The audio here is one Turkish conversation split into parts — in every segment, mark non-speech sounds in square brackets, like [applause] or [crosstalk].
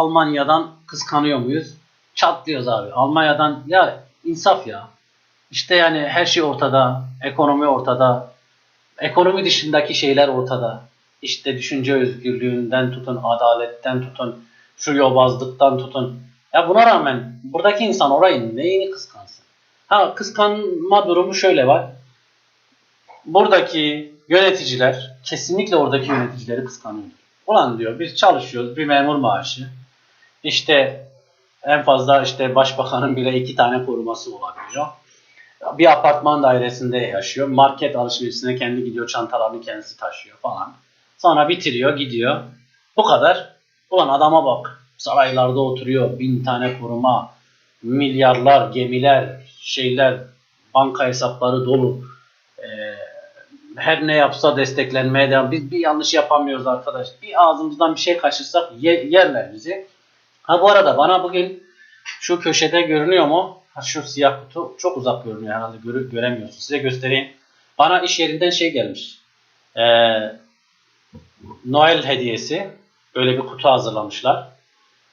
Almanya'dan kıskanıyor muyuz? Çatlıyoruz abi. Almanya'dan ya insaf ya. İşte yani her şey ortada. Ekonomi ortada. Ekonomi dışındaki şeyler ortada. İşte düşünce özgürlüğünden tutun, adaletten tutun, şu yobazlıktan tutun. Ya buna rağmen buradaki insan orayı neyini kıskansın? Ha kıskanma durumu şöyle var. Buradaki yöneticiler kesinlikle oradaki yöneticileri kıskanıyor. Ulan diyor biz çalışıyoruz bir memur maaşı. İşte en fazla işte başbakanın bile iki tane koruması olabiliyor. Bir apartman dairesinde yaşıyor. Market alışverişine kendi gidiyor çantalarını kendisi taşıyor falan. Sonra bitiriyor gidiyor. Bu kadar. Ulan adama bak. Saraylarda oturuyor. Bin tane koruma. Milyarlar, gemiler, şeyler, banka hesapları dolu. Ee, her ne yapsa desteklenmeye devam. Biz bir yanlış yapamıyoruz arkadaş. Bir ağzımızdan bir şey kaçırsak ye- yerler bizi. Ha bu arada bana bugün şu köşede görünüyor mu? Ha, şu siyah kutu çok uzak görünüyor herhalde görü- göremiyorsun. Size göstereyim. Bana iş yerinden şey gelmiş. Ee, Noel hediyesi. Böyle bir kutu hazırlamışlar.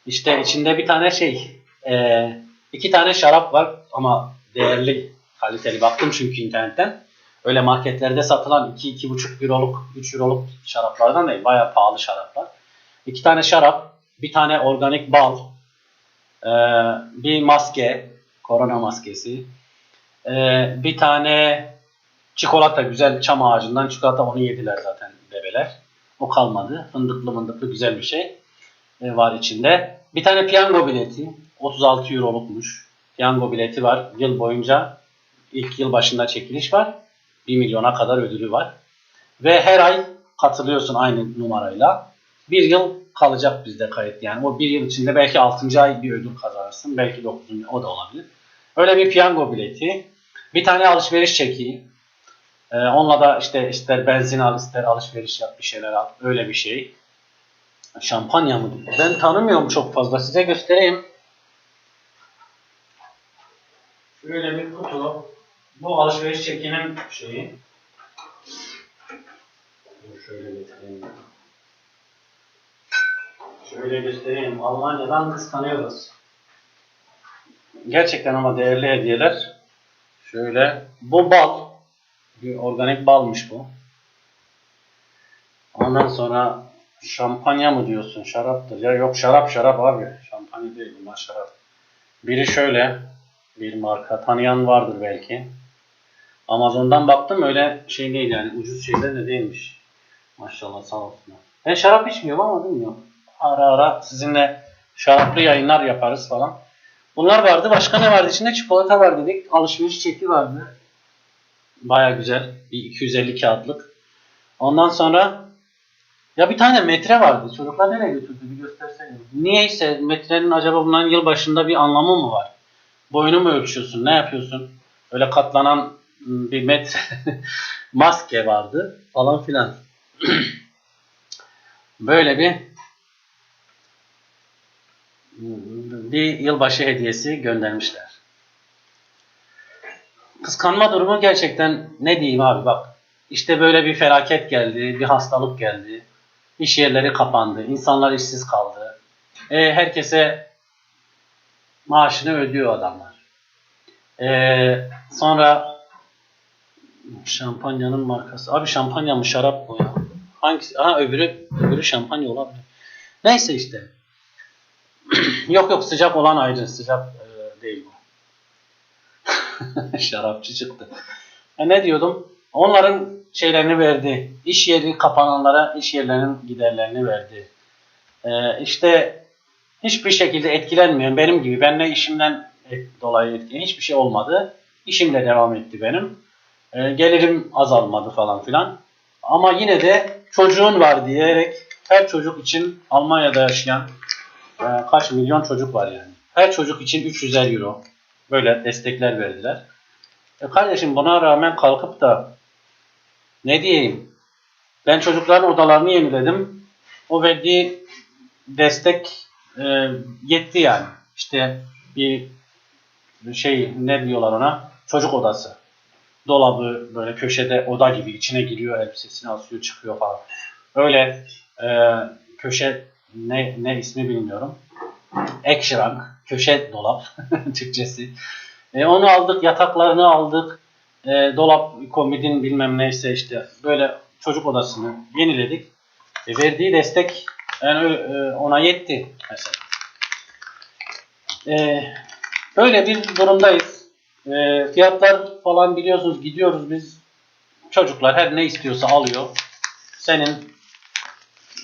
İşte içinde bir tane şey, e, iki tane şarap var ama değerli, kaliteli. Baktım çünkü internetten. Öyle marketlerde satılan 2-2,5 euroluk, 3 euroluk şaraplardan değil. Bayağı pahalı şaraplar. İki tane şarap, bir tane organik bal, e, bir maske, korona maskesi, e, bir tane çikolata, güzel çam ağacından çikolata onu yediler zaten bebeler. O kalmadı. Fındıklı mındıklı güzel bir şey e, var içinde. Bir tane piyango bileti. 36 eurolukmuş. Piyango bileti var. Yıl boyunca ilk yıl başında çekiliş var. 1 milyona kadar ödülü var. Ve her ay katılıyorsun aynı numarayla. Bir yıl kalacak bizde kayıt yani. O bir yıl içinde belki 6. ay bir ödül kazanırsın. Belki 9. o da olabilir. Öyle bir piyango bileti. Bir tane alışveriş çeki. Ee, onunla da işte ister benzin al ister alışveriş yap bir şeyler al. Öyle bir şey. Şampanya mı? Ben tanımıyorum çok fazla. Size göstereyim. Şöyle bir kutu. Bu alışveriş çekinin şeyi. Şöyle getireyim. Şöyle göstereyim. Almanya'dan kıskanıyoruz. Gerçekten ama değerli hediyeler. Şöyle. Bu bal. Bir organik balmış bu. Ondan sonra şampanya mı diyorsun? Şaraptır. Ya yok şarap şarap abi. Şampanya değil bunlar şarap. Biri şöyle. Bir marka. Tanıyan vardır belki. Amazon'dan baktım öyle şey değil yani. Ucuz şeyler de değilmiş. Maşallah sağ olsunlar. Ben şarap içmiyorum ama bilmiyorum. Ara ara sizinle şaraplı yayınlar yaparız falan. Bunlar vardı. Başka ne vardı? İçinde çikolata var dedik. Alışveriş çeki vardı. Baya güzel. Bir 250 kağıtlık. Ondan sonra ya bir tane metre vardı. Çocuklar nereye götürdü? Bir göstersene. Niyeyse metrenin acaba bunların yılbaşında bir anlamı mı var? Boyunu mu ölçüyorsun? Ne yapıyorsun? Öyle katlanan bir metre [laughs] maske vardı falan filan. [clears throat] Böyle bir bir yılbaşı hediyesi göndermişler. Kıskanma durumu gerçekten ne diyeyim abi bak. İşte böyle bir felaket geldi, bir hastalık geldi. İş yerleri kapandı, insanlar işsiz kaldı. E, herkese maaşını ödüyor adamlar. E, sonra şampanyanın markası. Abi şampanya mı şarap mı ya? Hangisi? Ha öbürü, öbürü şampanya olabilir. Neyse işte. [clears throat] yok yok sıcak olan ayrı. Sıcak e, değil bu. [laughs] Şarapçı çıktı. E, ne diyordum? Onların şeylerini verdi. İş yeri kapananlara iş yerlerinin giderlerini verdi. E, işte hiçbir şekilde etkilenmiyorum. Benim gibi. Ben ne işimden dolayı etkilenen hiçbir şey olmadı. İşim de devam etti benim. E, gelirim azalmadı falan filan. Ama yine de çocuğun var diyerek her çocuk için Almanya'da yaşayan e, kaç milyon çocuk var yani. Her çocuk için 300'er euro böyle destekler verdiler. E kardeşim buna rağmen kalkıp da ne diyeyim ben çocukların odalarını yeniledim. O verdiği destek e, yetti yani. İşte bir şey ne diyorlar ona çocuk odası. Dolabı böyle köşede oda gibi içine giriyor elbisesini asıyor çıkıyor falan. Öyle e, köşe ne, ne ismi bilmiyorum. ekşrank, köşe dolap [laughs] Türkçesi. E, onu aldık, yataklarını aldık. E, dolap, komodin bilmem neyse işte böyle çocuk odasını yeniledik. E, verdiği destek yani e, ona yetti mesela. E, böyle bir durumdayız. E, fiyatlar falan biliyorsunuz gidiyoruz biz. Çocuklar her ne istiyorsa alıyor. Senin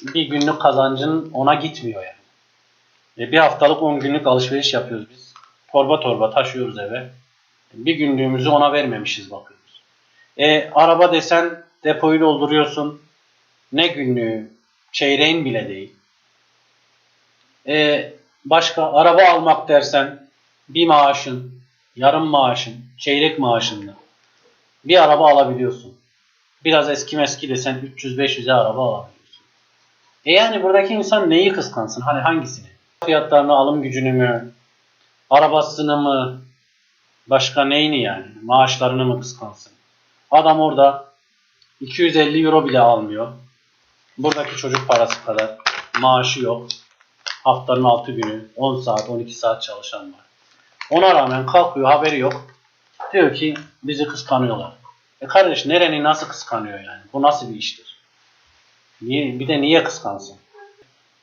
bir günlük kazancın ona gitmiyor yani. E, bir haftalık 10 günlük alışveriş yapıyoruz biz. Torba torba taşıyoruz eve. Bir günlüğümüzü ona vermemişiz bakıyoruz. E, araba desen depoyu dolduruyorsun. Ne günlüğü, çeyreğin bile değil. E, başka araba almak dersen bir maaşın, yarım maaşın, çeyrek maaşınla bir araba alabiliyorsun. Biraz eski meski desen 300-500'e araba alabiliyorsun. E yani buradaki insan neyi kıskansın? Hani hangisini? Fiyatlarını, alım gücünü mü? Arabasını mı? Başka neyini yani? Maaşlarını mı kıskansın? Adam orada 250 euro bile almıyor. Buradaki çocuk parası kadar. Maaşı yok. Haftanın 6 günü 10 saat 12 saat çalışan var. Ona rağmen kalkıyor haberi yok. Diyor ki bizi kıskanıyorlar. E kardeş nereni nasıl kıskanıyor yani? Bu nasıl bir iştir? Niye, bir de niye kıskansın?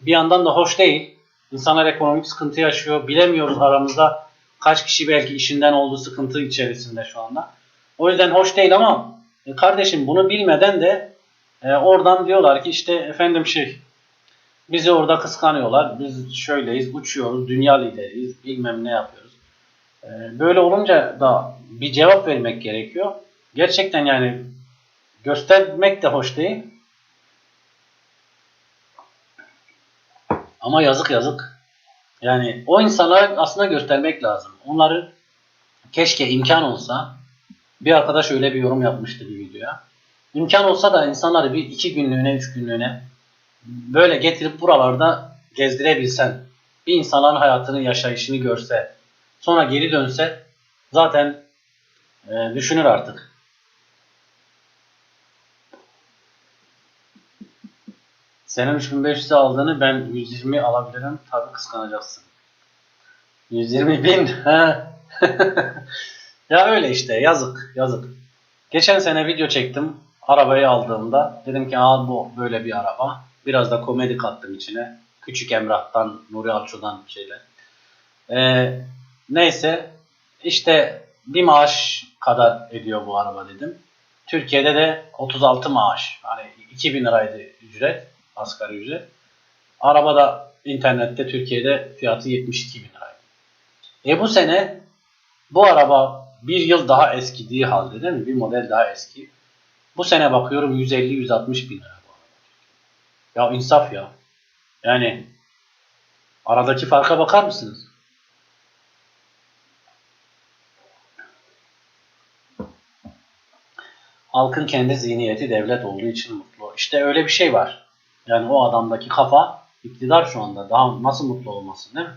Bir yandan da hoş değil. İnsanlar ekonomik sıkıntı yaşıyor. Bilemiyoruz aramızda kaç kişi belki işinden olduğu sıkıntı içerisinde şu anda. O yüzden hoş değil ama e kardeşim bunu bilmeden de e, oradan diyorlar ki işte efendim şey bizi orada kıskanıyorlar. Biz şöyleyiz, uçuyoruz, dünya lideriyiz, bilmem ne yapıyoruz. E, böyle olunca da bir cevap vermek gerekiyor. Gerçekten yani göstermek de hoş değil. Ama yazık yazık. Yani o insanlara aslında göstermek lazım. Onları keşke imkan olsa bir arkadaş öyle bir yorum yapmıştı bir videoya. İmkan olsa da insanları bir iki günlüğüne, üç günlüğüne böyle getirip buralarda gezdirebilsen, bir insanların hayatını, yaşayışını görse, sonra geri dönse zaten e, düşünür artık. Senin 3500'e aldığını ben 120 alabilirim. Tabii kıskanacaksın. 120 bin. ha. [laughs] ya öyle işte yazık yazık. Geçen sene video çektim. Arabayı aldığımda dedim ki Aa, bu böyle bir araba. Biraz da komedi kattım içine. Küçük Emrah'tan, Nuri Alço'dan şeyler. Ee, neyse işte bir maaş kadar ediyor bu araba dedim. Türkiye'de de 36 maaş. Hani 2000 liraydı ücret, asgari ücret. Araba da internette Türkiye'de fiyatı 72 bin liraydı. E bu sene bu araba bir yıl daha eskidiği halde değil mi? Bir model daha eski. Bu sene bakıyorum 150-160 bin lira araba. Ya insaf ya. Yani aradaki farka bakar mısınız? Halkın kendi zihniyeti devlet olduğu için mutlu. İşte öyle bir şey var. Yani o adamdaki kafa iktidar şu anda. Daha nasıl mutlu olmasın değil mi?